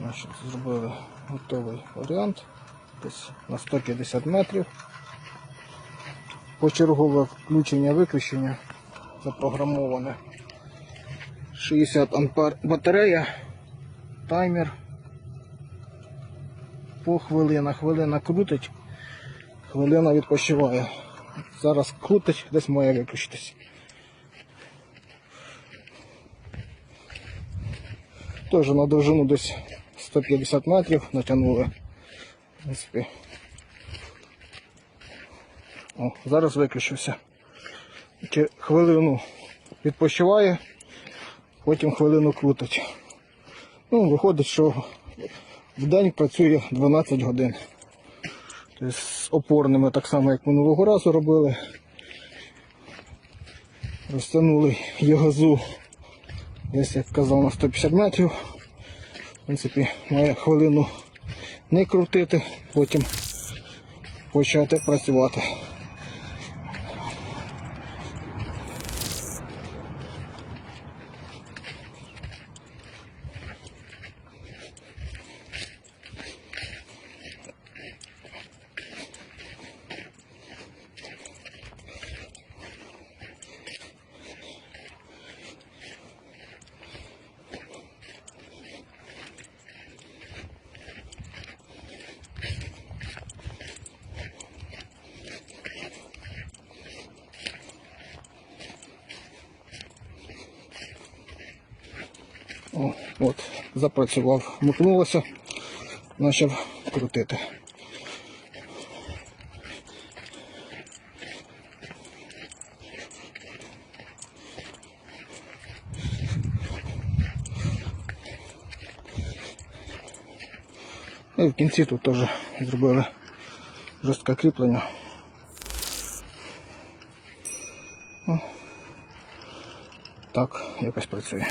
Значить, зробили готовий варіант. Десь на 150 метрів. Почергове включення-виключення запрограмоване. 60 ампер батарея, таймер. По хвилинах. Хвилина крутить, хвилина відпочиває. Зараз крутить, десь має виключитись. Теж на довжину десь 150 метрів натягнули. В принципі. О, зараз виключився. Чи хвилину відпочиває, потім хвилину крутить. Ну, виходить, що в день працює 12 годин. Тобто з опорними так само, як минулого разу робили. Розтягнули десь як казав, на 150 метрів. В принципі, має хвилину не крутити, потім почати працювати. О, от, запрацював, вмикнулося, почав крутити. Ну і в кінці тут теж зробили жорстке кріплення. О, Так, якось працює.